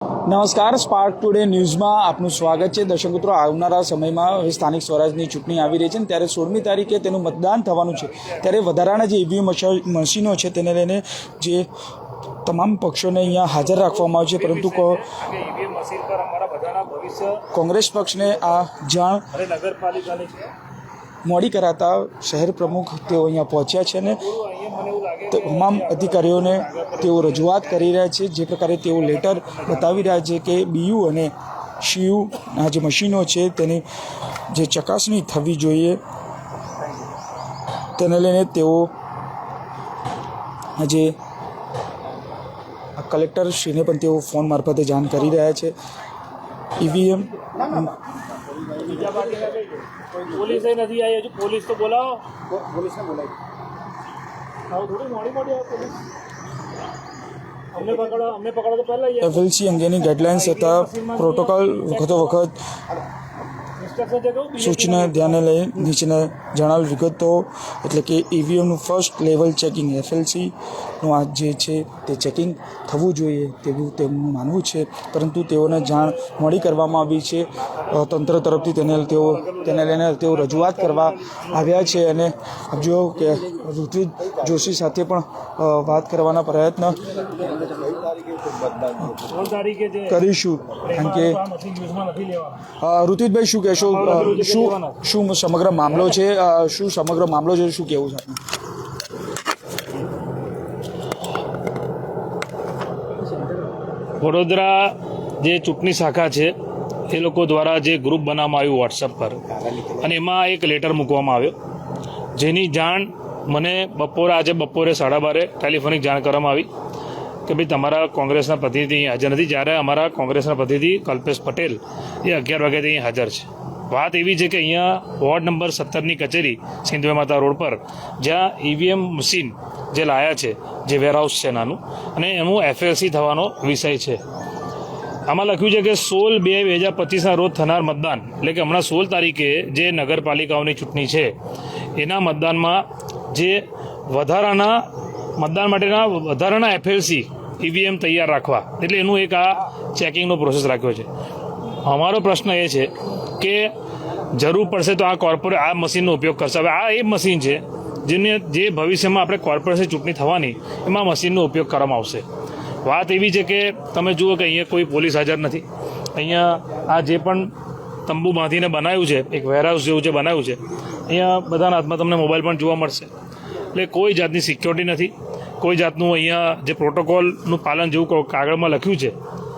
નમસ્કાર spark today ન્યૂઝમાં આપનું સ્વાગત છે. દર્શક મિત્રો આવનારા સમયમાં હવે સ્થાનિક સ્વરાજની ચૂંટણી આવી રહી છે ત્યારે સોળમી તારીખે તેનું મતદાન થવાનું છે. ત્યારે વધારાના જે ઈવીએમ મશીનો છે તેને લઈને જે તમામ પક્ષોને અહીંયા હાજર રાખવામાં આવે છે. પરંતુ કોંગ્રેસ પક્ષને આ જાણ નગરપાલિકાની મોડી કરાતા શહેર પ્રમુખ તેઓ અહીંયા પહોંચ્યા છે અને તમામ અધિકારીઓને તેઓ રજૂઆત કરી રહ્યા છે. જે પ્રકારે તેઓ લેટર બતાવી રહ્યા છે કે બીયુ અને શિયુના જે મશીનો છે તેની જે ચકાસણી થવી જોઈએ. તેને લઈને તેઓ આજે કલેક્ટરશ્રીને પણ તેઓ ફોન મારફતે જાણ કરી રહ્યા છે. ઈવીએમ પોલીસ નથી આવી હજુ પોલીસ તો બોલાવો. પોલીસને બોલાવી આવું થોડી મોડી મોડી આવે પોલીસ. અમને પકડો અમને પકડો તો પહેલા આવી એફએલસી અંગેની ગાઈડલાઇન્સ તથા પ્રોટોકોલ વખતો વખત સૂચના ધ્યાને લઈ નીચેના જણાવેલ વિગતો, એટલે કે ઈવીએમનું ફર્સ્ટ લેવલ ચેકિંગ એફએલસીનું આ જે છે તે ચેકિંગ થવું જોઈએ તેવું તેમનું માનવું છે. પરંતુ તેઓને જાણ મળી કરવામાં આવી છે. તંત્ર તરફથી તેને તેઓ, તેને લઈને તેઓ રજૂઆત કરવા આવ્યા છે અને જો કે ઋત્વિજ જોશી સાથે પણ વાત કરવાના પ્રયત્ન કરીશું. કારણ કે ઋત્વિજભાઈ શું કહેશો? શું શું સમગ્ર મામલો છે? શું સમગ્ર મામલો છે? શું કહેવું છે વડોદરા જે ચૂંટણી શાખા છે એ લોકો દ્વારા જે ગ્રુપ બનાવવામાં આવ્યું વોટ્સઅપ પર. અને એમાં એક લેટર મૂકવામાં આવ્યો. જેની જાણ મને બપોરે આજે બપોરે સાડા બારે ટેલિફોનિક જાણ કરવામાં આવી. કે ભાઈ તમારા કોંગ્રેસના પ્રતિનિધિ અહીં હાજર નથી, જ્યારે અમારા કોંગ્રેસના પ્રતિનિધિ કલ્પેશ પટેલ એ અગિયાર વાગ્યાથી અહીં હાજર છે. વાત એવી છે કે અહીંયા વોર્ડ નંબર સત્તરની કચેરી સિંધવે માતા રોડ પર, જ્યાં ઈવીએમ મશીન જે લાયા છે, જે વેરહાઉસ છે નાનું, અને એનું એફએલસી થવાનો વિષય છે. આમાં લખ્યું છે કે સોળ બે બે હજાર પચીસના રોજ થનાર મતદાન, એટલે કે હમણાં સોળ તારીખે જે નગરપાલિકાઓની ચૂંટણી છે, એના મતદાનમાં જે વધારાના, મતદાન માટેના વધારાના એફએલસી ઈવીએમ તૈયાર રાખવા. એટલે એનું એક આ ચેકિંગનો પ્રોસેસ રાખ્યો છે. અમારો પ્રશ્ન એ છે કે જરૂર પડશે તો આ કોર્પોરે આ મશીનનો ઉપયોગ કરશે. હવે આ એ મશીન છે જેને, જે ભવિષ્યમાં આપણે કોર્પોરેશન ચૂંટણી થવાની, એમાં મશીનનો ઉપયોગ કરવામાં આવશે. વાત એવી છે કે તમે જુઓ કે અહીંયા કોઈ પોલીસ હાજર નથી. અહીંયા આ જે પણ તંબુ બાંધીને બનાવ્યું છે, એક વેરહાઉસ જેવું જે બનાવ્યું છે, અહીંયા બધાના હાથમાં તમને મોબાઈલ પણ જોવા મળશે. એટલે કોઈ જાતની સિક્યોરિટી નથી. કોઈ જાતનું અહીંયા જે પ્રોટોકોલનું પાલન જેવું કાગળમાં લખ્યું છે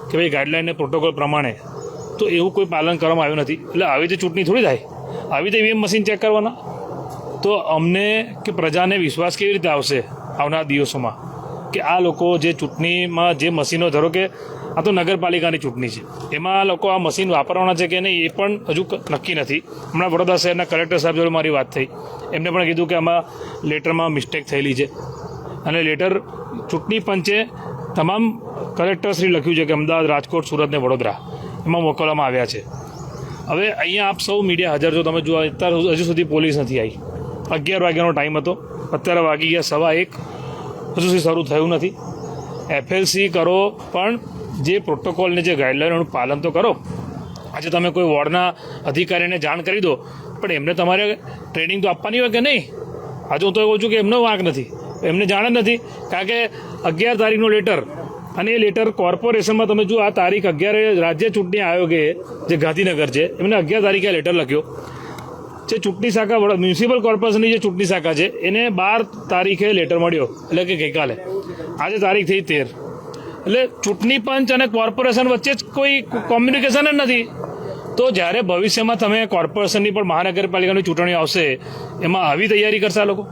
કે ભાઈ ગાઈડલાઇનને પ્રોટોકોલ પ્રમાણે, તો એવું કોઈ પાલન કરવામાં આવ્યું નથી. એટલે આવી રીતે ચૂંટણી થોડી થાય. આવી રીતે ઈવીએમ મશીન ચેક કરવાના. તો અમને કે પ્રજાને વિશ્વાસ કેવી રીતે આવશે આવનાર દિવસોમાં? કે આ લોકો જે ચૂંટણીમાં જે મશીનો, ધારો કે આ તો નગરપાલિકાની ચૂંટણી છે, એમાં લોકો આ મશીન વાપરવાના છે કે નહીં, એ પણ હજુ નક્કી નથી. હમણાં વડોદરા શહેરના કલેક્ટર સાહેબ જોડે મારી વાત થઈ. એમને પણ કીધું કે આમાં લેટરમાં મિસ્ટેક થયેલી છે. અને લેટર ચૂંટણી પંચે તમામ કલેક્ટરશ્રી લખ્યું છે કે અમદાવાદ, રાજકોટ, સુરત ને વડોદરા એમાં મોકલવામાં આવ્યા છે. હવે અહીંયા આપ સૌ મીડિયા હાજર છો. તમે જુઓ અત્યાર હજુ- સુધી પોલીસ નથી આવી. અગિયાર વાગ્યાનો ટાઈમ હતો. અત્યારે વાગી ગયા સવા એક. હજુ સુધી શરૂ થયું નથી. એફએલસી કરો, પણ જે પ્રોટોકોલને જે ગાઈડલાઈનનું પાલન તો કરો. આજે તમે કોઈ વોર્ડના અધિકારીને જાણ કરી દો, પણ એમને તમારે ટ્રેનિંગ તો આપવાની હોય કે નહીં? આજે હું તો કહું છું કે એમનો વાંક નથી. એમને જાણ જ નથી. કારણ કે અગિયાર તારીખનો લેટર અને એ લેટર કોર્પોરેશનમાં તમે જુઓ, આ તારીખ અગિયારે રાજ્ય ચૂંટણી આયોગે જે ગાંધીનગર છે, એમને અગિયાર તારીખે લેટર લખ્યો. જે ચૂંટણી શાખા, વડા મ્યુનિસિપલ કોર્પોરેશનની જે ચૂંટણી શાખા છે, એને બાર તારીખે લેટર મળ્યો, એટલે કે ગઈકાલે. આજે તારીખ થઈ તેર. એટલે ચૂંટણી પંચ અને કોર્પોરેશન વચ્ચે જ કોઈ કોમ્યુનિકેશન જ નથી. તો જ્યારે ભવિષ્યમાં તમે કોર્પોરેશનની પણ મહાનગરપાલિકાની ચૂંટણી આવશે, એમાં આવી તૈયારી કરશે લોકો?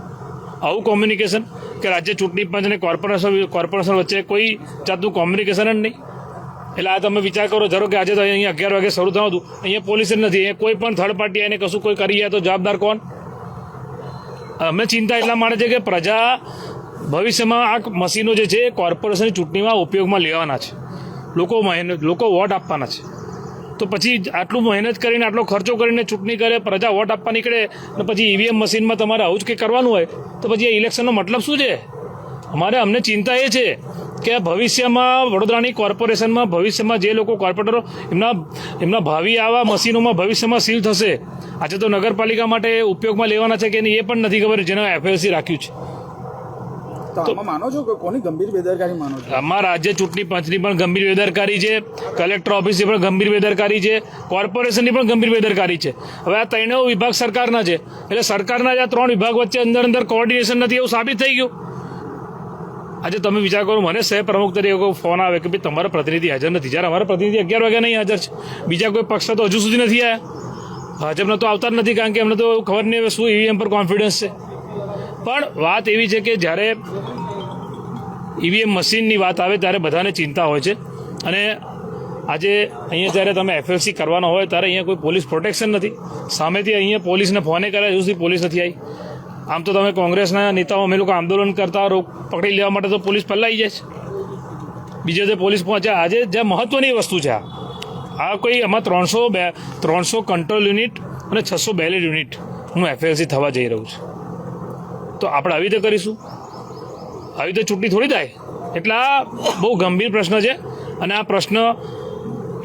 આવું કોમ્યુનિકેશન કે રાજ્ય ચૂંટણી પંચ અને કોર્પોરેશન કોર્પોરેશન વચ્ચે કોઈ જાતનું કોમ્યુનિકેશન જ નહીં. એટલે આ તમે વિચાર કરો, ધારો કે આજે તો અહીંયા અગિયાર વાગે શરૂ થયું હતું. અહીંયા પોલીસ નથી, અહીંયા કોઈ પણ થર્ડ પાર્ટી એને કશું કોઈ કરી જાય તો જવાબદાર કોણ? અમે ચિંતા એટલા માટે છે કે પ્રજા ભવિષ્યમાં આ મશીનો જે છે એ કોર્પોરેશનની ચૂંટણીમાં ઉપયોગમાં લેવાના છે. લોકો લોકો વોટ આપવાના છે. તો પછી આટલું મહેનત કરીને, આટલો ખર્ચો કરીને ચૂંટણી કરે, પ્રજા વોટ આપવા નીકળે, અને પછી ઈવીએમ મશીનમાં તમારે આવું જ કંઈ કરવાનું હોય, તો પછી એ ઇલેક્શનનો મતલબ શું છે? અમારે અમને ચિંતા એ છે કે ભવિષ્યમાં વડોદરાની કોર્પોરેશનમાં, ભવિષ્યમાં જે લોકો કોર્પોરેટરો, એમના એમના ભાવિ આવા મશીનોમાં ભવિષ્યમાં સીલ થશે. આજે તો નગરપાલિકા માટે ઉપયોગમાં લેવાના છે કે એ પણ નથી ખબર, જેને એફએલસી રાખ્યું છે. તો આમાં માનો છો કે કોની ગંભીર બેદરકારી માનો છો? આમાં રાજ્ય ચૂંટણી પંચની પણ ગંભીર બેદરકારી છે કલેક્ટર ઓફિસની પણ ગંભીર બેદરકારી છે કોર્પોરેશનની પણ ગંભીર બેદરકારી છે. હવે આ ત્રણેય વિભાગ સરકારના છે. એટલે સરકારના આ ત્રણ વિભાગ વચ્ચે અંદર અંદર કોઓર્ડિનેશન નથી એવું સાબિત થઈ ગયું. આજે તમે વિચાર કરો મને સહ પ્રમુખ તરીકે ફોન આવે કે ભાઈ તમારા પ્રતિનિધિ હાજર નથી. જ્યારે અમારા પ્રતિનિધિ અગિયાર વાગ્યા નહીં હાજર છે. બીજા કોઈ પક્ષ તો હજુ સુધી નથી આવ્યા ભાજપના તો આવતા જ નથી કારણ કે એમને તો ખબર નહીં હવે શું ઈવીએમ પર કોન્ફિડન્સ છે. પણ વાત એવી છે કે જ્યારે ઈવીએમ મશીનની વાત આવે ત્યારે બધાને ચિંતા હોય છે. અને આજે અહીંયા જ્યારે તમે એફએલસી કરવાનો હોય ત્યારે અહીંયા કોઈ પોલીસ પ્રોટેક્શન નથી. સામેથી અહીંયા પોલીસને ફોને કર્યા, હજુ સુધી પોલીસ નથી આવી આમ તો તમે કોંગ્રેસના નેતાઓ, અમે લોકો આંદોલન કરતા રોક પકડી લેવા માટે તો પોલીસ પહેલાં આવી જાય છે. બીજે જે પોલીસ પહોંચ્યા, આજે જે મહત્વની વસ્તુ છે આ. આ કોઈ એમાં ત્રણસો બે, ત્રણસો કંટ્રોલ યુનિટ અને છસો બેલેટ યુનિટનું એફએલસી થવા જઈ રહ્યું છે. તો આપણે આવી રીતે કરીશું. આવી રીતે ચૂંટણી થોડી થાય. એટલે આ બહુ ગંભીર પ્રશ્ન છે અને આ પ્રશ્ન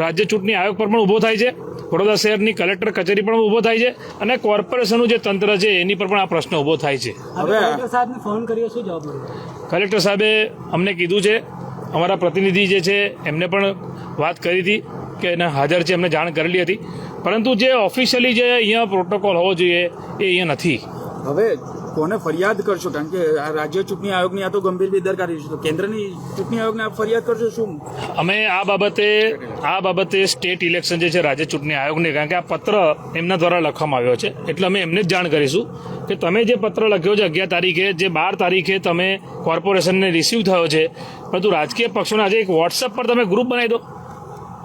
રાજ્ય ચૂંટણી આયોગ પર પણ ઊભો થાય છે. વડોદરા શહેરની કલેક્ટર કચેરી પણ ઊભો થાય છે અને કોર્પોરેશનનું જે તંત્ર છે એની પર પણ આ પ્રશ્ન ઊભો થાય છે. હવે કલેક્ટર ફોન કર્યો શું કલેક્ટર સાહેબે અમને કીધું છે અમારા પ્રતિનિધિ જે છે એમને પણ વાત કરી હતી કે એને હાજર છે એમને જાણ કરેલી હતી. પરંતુ જે ઓફિશિયલી જે અહીંયા પ્રોટોકોલ હોવો જોઈએ એ અહીંયા નથી. હવે કોને ફરિયાદ કરશો? કારણ કે આ રાજ્ય ચૂંટણી આયોગની આ તો ગંભીર બેદરકારી છે. તો કેન્દ્રની ચૂંટણી આયોગને આપ ફરિયાદ કરશો શું? અમે આ બાબતે આ બાબતે સ્ટેટ ઇલેક્શન જે છે, રાજ્ય ચૂંટણી આયોગને, કારણ કે આ પત્ર એમના દ્વારા લખવામાં આવ્યો છે. એટલે અમે એમને જ જાણ કરીશું કે તમે જે પત્ર લખ્યો છે અગિયાર તારીખે, જે બાર તારીખે તમે કોર્પોરેશનને રિસીવ થયો છે, પરંતુ રાજકીય પક્ષોના આજે એક વોટ્સઅપ પર તમે ગ્રુપ બનાવી દો.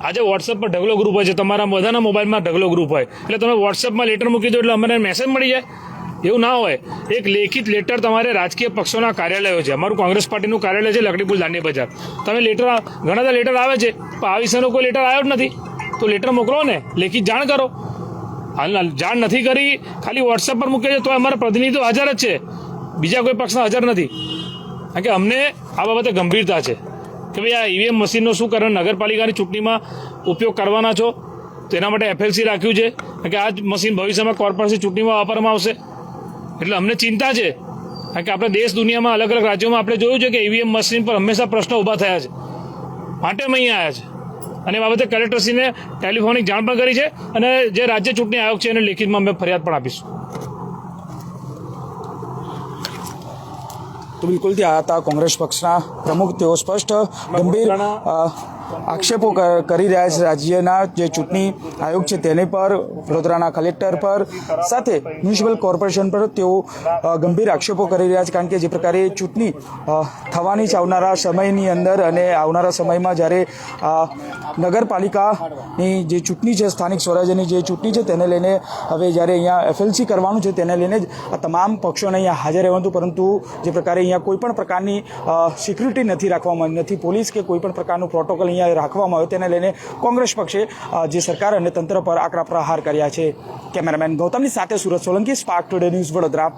આજે વોટ્સઅપ પર ઢગલો ગ્રુપ હોય છે. તમારા બધાના મોબાઈલમાં ઢગલો ગ્રુપ હોય. એટલે તમે વોટ્સઅપમાં લેટર મૂકી દો એટલે અમને મેસેજ મળી જાય. એવું ના હોય. એક લેખિત લેટર તમારે રાજકીય પક્ષોના કાર્યાલયો છે. અમારું કોંગ્રેસ પાર્ટીનું કાર્યાલય છે લકડીપુર દાંડી બજાર. તમે લેટર ઘણા બધા લેટર આવે છે. પણ આ વિષયનો કોઈ લેટર આવ્યો જ નથી. તો લેટર મોકલો ને. લેખિત જાણ કરો. હાલ જાણ નથી કરી. ખાલી વોટ્સઅપ પર મૂકે છે તો અમારા પ્રતિનિધિઓ હાજર જ છે. બીજા કોઈ પક્ષના હાજર નથી. કારણ કે અમને આ બાબતે ગંભીરતા છે. કે ભાઈ આ ઈવીએમ મશીનનો શું કારણ? નગરપાલિકાની ચૂંટણીમાં ઉપયોગ કરવાના છો. તેના માટે એફએલસી રાખ્યું છે. કે આ જ મશીન ભવિષ્યમાં કોર્પોરેશન ચૂંટણીમાં વાપરવામાં આવશે. એટલે અમને ચિંતા છે. કારણ કે આપણે દેશ દુનિયામાં અલગ અલગ રાજ્યોમાં આપણે જોયું છે કે ઈવીએમ મશીન પર હંમેશા પ્રશ્નો ઊભા થયા છે. માટે અમે અહીંયા આવ્યા છે. અને બાબતે કલેક્ટરશ્રીને ટેલિફોનિક જાણ પણ કરી છે અને જે રાજ્ય ચૂંટણી આયોગ છે એને લેખિતમાં અમે ફરિયાદ પણ આપીશું. તો બિલકુલ ત્યાં હતા કોંગ્રેસ પક્ષના પ્રમુખ તેઓ સ્પષ્ટ ગંભીર આક્ષેપો કરી રહ્યા છે રાજ્યના જે ચૂંટણી આયોગ છે તેને પર, વડોદરાના કલેક્ટર પર, સાથે મ્યુનિસિપલ કોર્પોરેશન પર તેઓ ગંભીર આક્ષેપો કરી રહ્યા છે કારણ કે જે પ્રકારે ચૂંટણી થવાની છે આવનારા સમયની અંદર અને આવનારા સમયમાં જ્યારે નગરપાલિકાની જે ચૂંટણી છે, સ્થાનિક સ્વરાજ્યની જે ચૂંટણી છે તેને લઈને હવે જ્યારે અહીંયા એફએલસી કરવાનું છે તેને લઈને જ આ તમામ પક્ષોને અહીંયા હાજર રહેવાનું, પરંતુ જે પ્રકારે અહીંયા કોઈ પણ પ્રકારની સિક્યુરિટી નથી રાખવામાં, નથી પોલીસ કે કોઈપણ પ્રકારનું પ્રોટોકોલ અહીંયા રાખવામાં આવ્યો તેને લઈને કોંગ્રેસ પક્ષે જે સરકાર અને તંત્ર પર આકરા પ્રહાર કર્યા છે. કેમેરામેન ગૌતમની સાથે Surat Solanki, Spark Today News Vadodara.